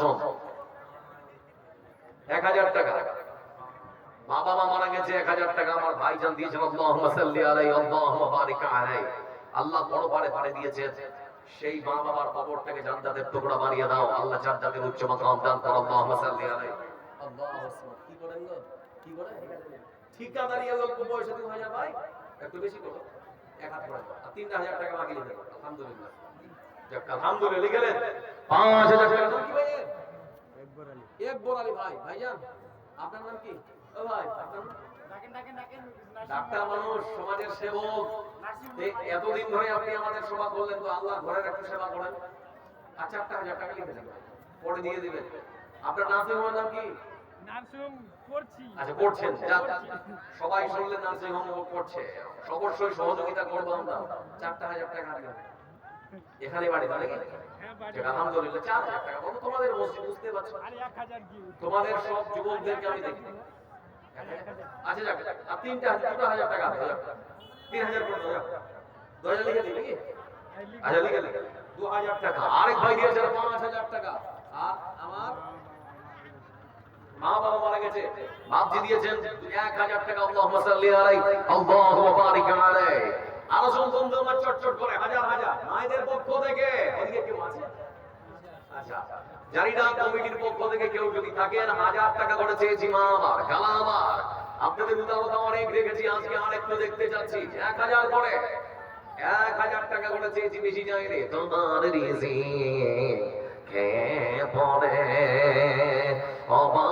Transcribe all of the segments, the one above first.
জন এক হাজার টাকা। মা বাবা মারা গেছে, এক হাজার টাকা আমার ভাইজান দিয়েছেন আল্লাহ বড় পারে পারে দিয়েছে। সেই মা বাবার কবরটাকে জান্নাতের টুকরা বানিয়ে দাও। আল্লাহ জান্নাতের উচ্চ মাকাম দান করো, আল্লাহুম্মা সাল্লি আলাই আল্লাহু কি করেন গো? কি করেন ঠিকাদারি লোক পয়সা দু হাজার ভাই? একটু বেশি করো। এক হাত করে আর তিনটা হাজার টাকা বাকি দিতে আলহামদুলিল্লাহ। আলহামদুলিল্লাহ গেলেন পাঁচ হাজার টাকা দাম কি ভাই এর? একবার আলী ভাই ভাইজান আপনার নাম কি? ও ভাই ডাক্তার মানুষ সমাজের সেবক। এতদিন ধরে আপনি আমাদের সেবা করলেন তো আল্লাহ ঘরের একটু সেবা করেন। আর চারটা হাজার টাকা লিখে দেবেন পরে দিয়ে দিবেন। আপনার নার্সিং হোমের নাম কি? আচ্ছা করছেন। সবাই শুনলে নার্সিং হোম করছে। অবশ্যই সহযোগিতা করব আমরা। চারটা হাজার টাকা এখানে বাড়ি তাহলে কি? হ্যাঁ আলহামদুলিল্লাহ চার হাজার টাকা। বলো তোমাদের মসজিদ বুঝতে পারছ। তোমাদের সব যুবকদেরকে আমি দেখি। আচ্ছা যাক আর তিনটা হাজার দুটো হাজার টাকা। তিন হাজার করে দাও, যাক। হাজার লিখে দিই নাকি? আচ্ছা লিখে দু হাজার টাকা। আরেক ভাই দিয়েছে পাঁচ হাজার টাকা। আর আমার মা বাবা মারা গেছে। বাপজি দিয়েছেন এক হাজার টাকা আল্লাহুম্মা সাল্লি আলাই আল্লাহুম্মা বারিক আলাই বন্ধু আমার চটচট করে, হাজার হাজার। মায়েদের পক্ষ থেকে। ওদিকে কেউ আছে? আচ্ছা। জানি না কমিটির পক্ষ থেকে কেউ যদি থাকেন, হাজার টাকা করে চেয়েছি মা আমার, খালা আমার। আপনাদের উদারতা অনেক দেখেছি আজকে আর দেখতে চাচ্ছি। এক হাজার করে। এক হাজার টাকা করে চেয়েছি, বেশি চাই রে। তোমার রিজি কে পড়ে? অবাধ্য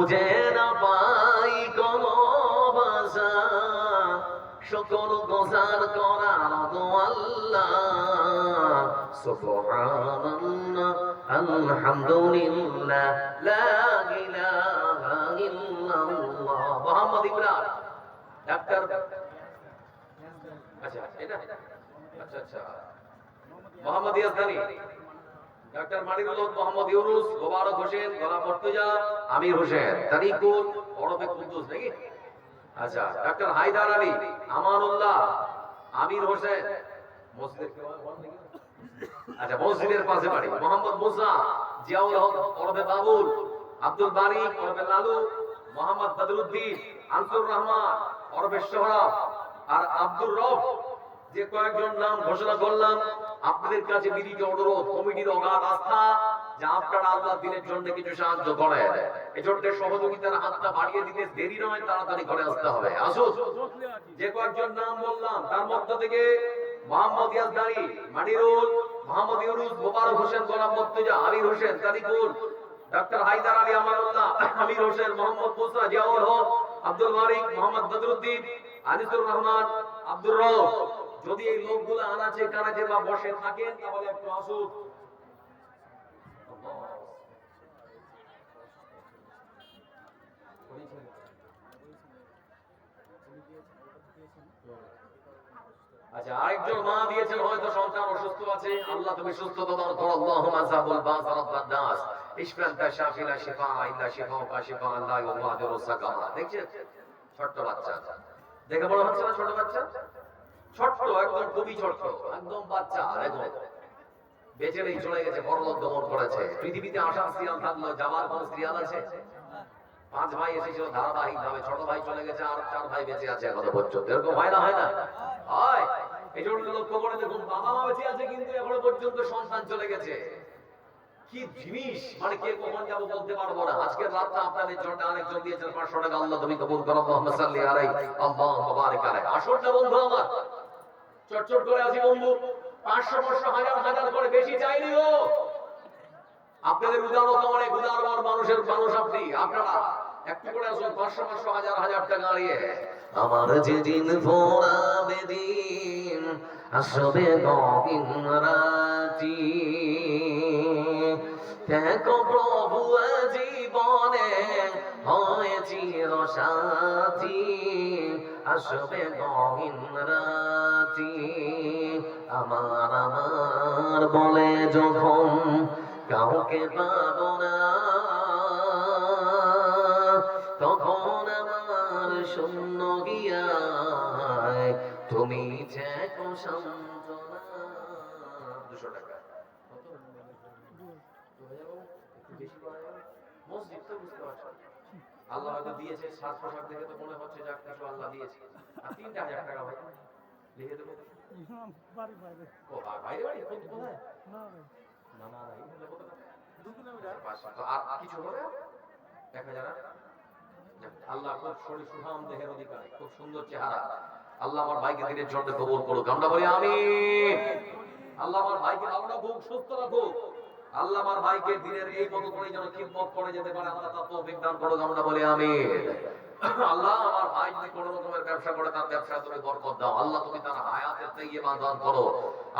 খুঁজে না পাই কোন ভাষা সকল গোজার করার তো আল্লাহ। সুবহানাল্লাহ, আলহামদুলিল্লাহ, লা ইলাহা ইল্লাল্লাহ। মোহাম্মদ ইমরান, ডাক্তার। আচ্ছা এটা? আচ্ছা আচ্ছা। মোহাম্মদ ইয়াসদানি আচ্ছা? আচ্ছা বাবুল, আব্দুল বারি লালু, মোহাম্মদ বদরুদ্দিন, আনসুর রহমান ওরফে সোহরাব, আর আব্দুর রফ যে কয়েকজন নাম ঘোষণা করলাম আপনাদের কাছে বিধিকে অনুরোধ, কমিটির অগাধ আস্থা যে আপনারা আল্লাহ দিনের জন্য কিছু সাহায্য করেন। এজন্য সহযোগিতার হাতটা বাড়িয়ে দিতে দেরি নয়, তাড়াতাড়ি ঘরে আসতে হবে। আসুন, যে কয়েকজন নাম বললাম, তার মধ্য থেকে মোহাম্মদ ইয়াজদানি মানিরুল, মোহাম্মদ মোবারক হোসেন, গোলাম মর্তুজা, আমির হোসেন হায়দার আলী আমির হোসেন, মোহাম্মদ মুসা জিয়াউল হক আব্দুল মালিক, মোহাম্মদ বদরুদ্দিন, আনিসুর রহমান, আব্দুর রব যদি এই লোকগুলো আনাচে কানাচে বা বসে থাকেন, তাহলে একটু আসুন। আচ্ছা আরেকজন মা দিয়েছেন হয়তো সন্তান অসুস্থ আছে। আল্লাহ, তুমি সুস্থতা দান করো আল্লাহুম্মা যাবুল বাসারাত বাদাস ইশফান তা শাফিলা শিফা শিফা কা শিফা আল্লাহ দেখছেন? ছোট্ট বাচ্চা। দেখে বড় হচ্ছে না ছোট বাচ্চা? ছোট্ট একদম খুবই ছোট্ট, একদম বাচ্চা দেখো বেঁচে নেই চলে গেছে করেছে। পৃথিবীতে থাকল কোন আছে? পাঁচ ভাই এসেছিল ধারাবাহিক ভাবে ছোট ভাই চলে গেছে, আর চার ভাই বেঁচে আছে পর্যন্ত। এরকম হয় না হয় না? হয়। এই জন্য লক্ষ্য করে দেখুন বাবা মা বেঁচে আছে কিন্তু এখনও পর্যন্ত সন্তান চলে গেছে। কি জিনিস? মানে কে কখন যাব বলতে পারব না। আজকের রাতটা আপনাদের জন্য আরেকজন দিয়েছেন, পাঁচশো টাকা আল্লাহ তুমি কবুল করো মোহাম্মদ সাল্লি আল্লাহ বন্ধু আমার চটচট করে আসি বন্ধু। পাঁচশো পাঁচশো, হাজার হাজার করে বেশি চাইনি ও আপনাদের উদারতা অনেক, উদারবার মানুষের মানুষ আপনি, আপনারা। আমার প্রভু জীবনে হয় চির সাথী আসবে রাতি আমার আমার বলে যখন কাউকে পাবো না, তখন আমার শূন্য গিয়ায় তুমি যে সান্ত্বনা। দুশো টাকা? মসজিদ তো বুঝতে পারছ আল্লাহ হয়তো দিয়েছে সাত পোশাক দেখে তো মনে হচ্ছে যাক কিছু আল্লাহ দিয়েছে। আর তিনটা হাজার টাকা হয় লিখে দেবো? বাড়ি বাইরে ও বাইরে বাড়ি? কোন- কোথায় না না না না, এই হলে কোথায়? দু কিলোমিটার তো আর কিছু হবে? এক হাজার আল্লাহ খুব শরীর সুঠাম দেহের অধিকারী খুব সুন্দর চেহারা। আল্লাহ আমার ভাইকে দিনের জন্য কবুল করুক। আমরা বলি আমি আল্লাহ আমার ভাইকে ভালো রাখুক সুস্থ রাখুক। আল্লাহ আমার ভাইকে দিনের এই মতো করে যেন খিদমত করে যেতে পারে, আল্লাহ তার তৌফিক দান করুক, আমরা বলি আমি আল্লাহ আমার ভাই যদি কোনো রকমের ব্যবসা করে, তার ব্যবসা তুমি বরকত দাও। আল্লাহ তুমি তার হায়াতের তাইয়্যিবা দান করো।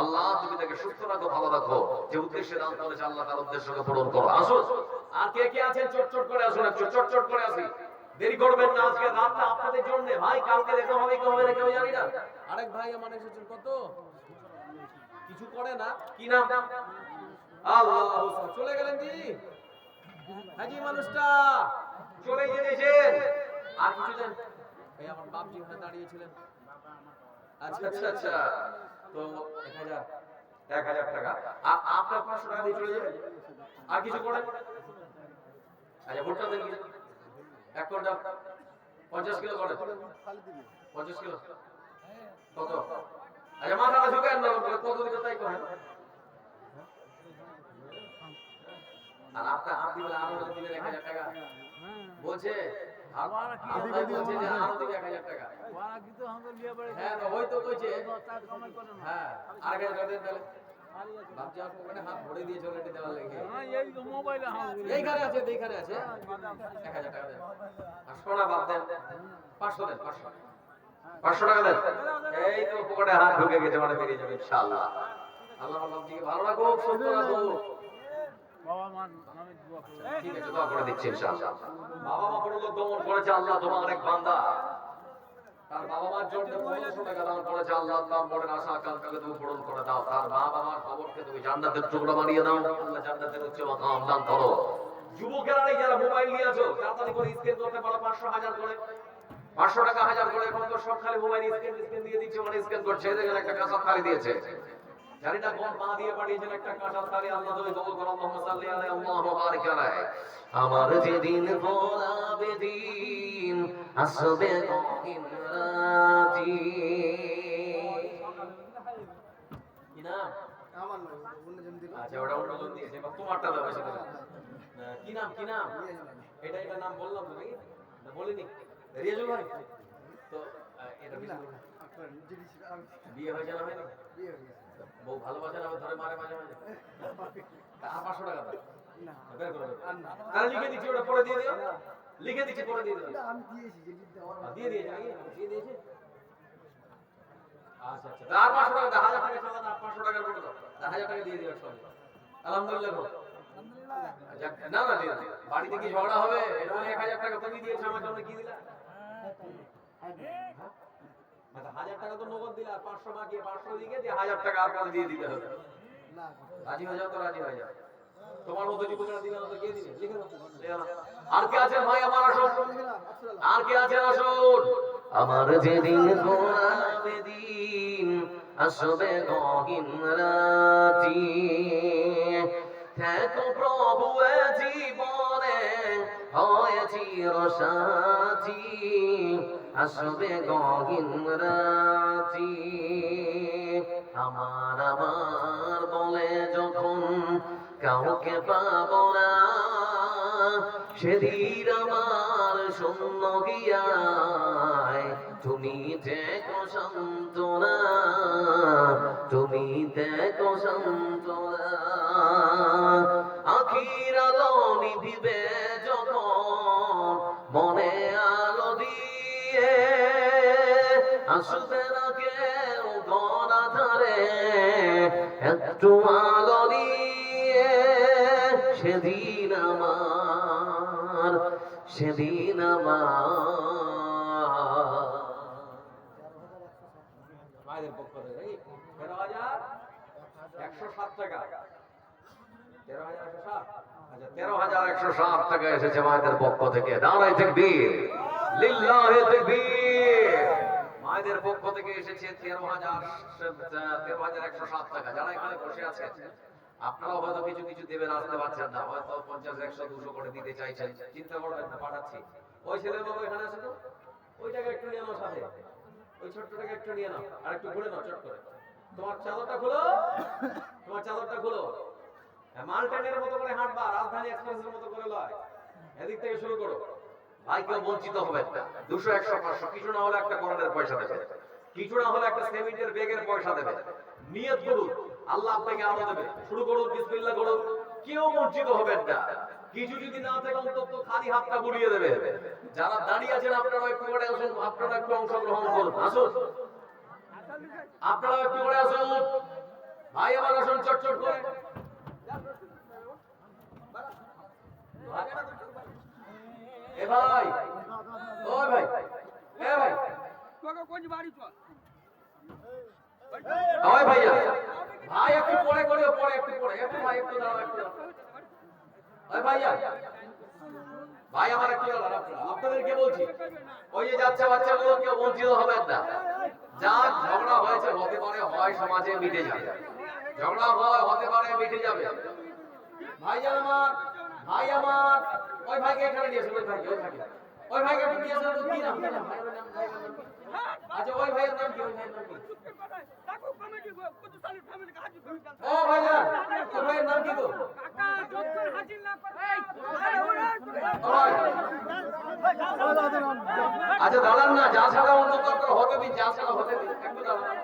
আল্লাহ তুমি তাকে সুস্থ রাখো, ভালো রাখো। যে উদ্দেশ্যে দান করেছে, আল্লাহ তার উদ্দেশ্যকে পূরণ করো। আসুন, আর কে কে আছেন? চট চট করে আসুন একটু, চট চট করে আসি দেরি করবেন না আজকে রাতটা আপনাদের জন্য। ভাই, কালকে দেখা হবে কি হবে না কেউ জানি না। আরেক ভাই আমার এসেছেন, কত? কিছু করে না। কি নাম? চলে গেলেন জি হাজি মানুষটা। চলে গিয়েছেন। আর কিছু দেন এই আমার বাপজি ওখানে দাঁড়িয়েছিলেন। আচ্ছা আচ্ছা আচ্ছা। তো এক হাজার। এক হাজার টাকা। আ- আপনার পাঁচশো টাকা দিয়ে চলে যাবে আর কিছু করেন? আচ্ছা ভোটটা দেন এক কোনটা পঞ্চাশ কিলো করে পঞ্চাশ কিলো। কত? আচ্ছা মাথাটা ঝুঁকে আন না কত দিকে তাই করেন। আর আপনার আপনি বলে আরও এক হাজার টাকা। বলছে। হাত হাত পাঁচশো দেন। পাঁচশো পাঁচশো। টাকা দেন। এই তো পকেটে হাত ঢুকে গেছে মানে বেরিয়ে যাবে ইনশাআল্লাহ। আল্লাহ ভালো সুস্থ রাখুক। বাবা নামে দোয়া করো। ঠিক আছে দোয়া করে দিচ্ছি ইনশাআল্লাহ। বাবা মা কোনো লোক দমন করেছে আল্লাহ তোমার এক বান্দা। তার বাবা মার জন্য পনেরোশো টাকা দান করেছে আল্লাহ তার মনের আশা আকাঙ্ক্ষাকে তুমি পূরণ করে দাও। তার মা বাবার খবরকে তুমি জান্নাতের টুকরা বানিয়ে দাও। আল্লাহ জান্নাতের উচ্চ মাকাম দান করো। যুবকেরা যারা মোবাইল নিয়ে আছো তাড়াতাড়ি করে স্ক্যান করতে পারো পাঁচশো হাজার করে। পাঁচশো টাকা হাজার করে এখন তো সব খালি মোবাইল স্ক্যান স্ক্যান দিয়ে দিচ্ছে মানে স্ক্যান করছে। এদের একটা কাঁচা থালি দিয়েছে। জানি না কোন মা দিয়ে পাঠিয়েছেন? একটা কাঁচা থালি আল্লাহ তুমি কবুল করো আল্লাহুম্মা সাল্লি আলাইহি আল্লাহুম্মা বারিক আলাইহি। আমার যেদিন দিন আসবে কঠিন রাতি? কি নাম? আমার নয় অন্যজন দিল। আচ্ছা ওটা অন্যজন দিয়েছে এবার তোমারটা দাও বেশি কি নাম কি নাম? এটা এটা নাম বললাম তো নাকি? না বলিনি। রিয়াজুল ভাই? তো এটা বিয়ে না হয়নি? বিয়ে হয়ে গেছে। বউ ভালোবাসে না ধরে মারে মাঝে মাঝে। তা আর পাঁচশো টাকা দাও। না। বের করে আর না। লিখে দিচ্ছি ওটা পরে দিয়ে দিও। লিখে দিচ্ছি পরে দিয়ে দিও। আমি দিয়েছি যে দিতে আমার আর দিয়ে দিয়েছে নাকি দিয়ে দিয়েছে। আচ্ছা আচ্ছা। আর পাঁচশো টাকা দাও হাজার টাকা চালা দাও পাঁচশো টাকার মতো দাও। তা হাজার টাকা দিয়ে দিও সব। আলহামদুলিল্লাহ গো। না না দিয়ে বাড়িতে কি ঝগড়া হবে? এটা এক হাজার টাকা তুমি দিয়েছ আমার জন্য কি দিলা? হ্যাঁ? আচ্ছা, হাজার টাকা তো নগদ দিলা আর পাঁচশো পাঁচশো দিকে হাজার টাকা আর দিয়ে দিতে হবে। রাজি হয়ে যাও তো রাজি হয়ে যাও। তোমার মতো তো কে দিবে? আর কে ভাই আমার আমার যেদিন আসবে প্রভু জীবনে হয় চিরসাথী আসবে গহীন রাতি আমার আমার বলে যখন কাউকে পাবো না, সেদিন আমার শূন্য গিয়ায়, তুমি দেখো সান্ত্বনা, তুমি দেখো সান্ত্বনা। আখির আলো সেদিন আমার সেদিন আমার থেকে তেরো হাজার একশো সাত টাকা। তেরো হাজার একশো সাত? আচ্ছা টাকা এসেছে মায়েদের পক্ষ থেকে। দাঁড়াই লিল্লাহে তাকবীর। মায়েদের পক্ষ থেকে এসেছে তেরো হাজার তেরো হাজার একশো সাত টাকা। যারা এখানে বসে আছেন আপনারাও হয়তো কিছু কিছু দেবেন আসতে পারছেন না। হয়তো পঞ্চাশ একশো দুশো করে দিতে চাইছেন। চিন্তা করবেন না পাঠাচ্ছি। ওই ছেলে বাবু এখানে আছে তো? ওইটাকে একটু নিয়ে নাও সাথে। ওই ছোট্টটাকে একটু নিয়ে নাও। আর একটু ঘুরে নাও চট করে। তোমার চাদরটা খুলো। তোমার চাদরটা খুলো। হ্যাঁ, মাল মতো করে হাঁটবা রাজধানী এক্সপ্রেসের মতো করে লয়। এদিক থেকে শুরু করো। ভাই কেউ বঞ্চিত হবে দুশো একশো পাঁচশো কিছু না হলে একটা করোনার পয়সা দেবে। কিছু না হলে একটা সেমিটের বেগের পয়সা দেবে। নিয়ত করুন, আল্লাহ আপনাকে আলো দেবে। শুরু করুন, বিসমিল্লাহ করুন। কেউ বঞ্চিত হবেন না। কিছু যদি না থাকে, অন্তত খালি হাতটা বুলিয়ে দেবে। যারা দাঁড়িয়ে আছেন আপনারা একটু করে আসুন। আপনারা একটু অংশগ্রহণ করুন। আসুন। আপনারা একটু করে আসুন। ভাই আমার আসুন চটচট করে। এ ভাই। ওই ভাই। এ ভাই। তোকে ভাই আমার ওই ঝগড়া হয়েছে, হতে পারে হয় সমাজে মিটে যাবে। ঝগড়া হয়, হতে পারে মিটে যাবে। ভাই আমার ভাই আমার, ওই ভাইকে এখানে নিয়ে এসো ওই ভাইকে ওই ভাইকে। নিয়ে এসো কি নাম? আচ্ছা ওই না দাঁড়ান না, যা ছাড়া অন্তত হতে দিন যা ছাড়া হতে একটু দাঁড়ান।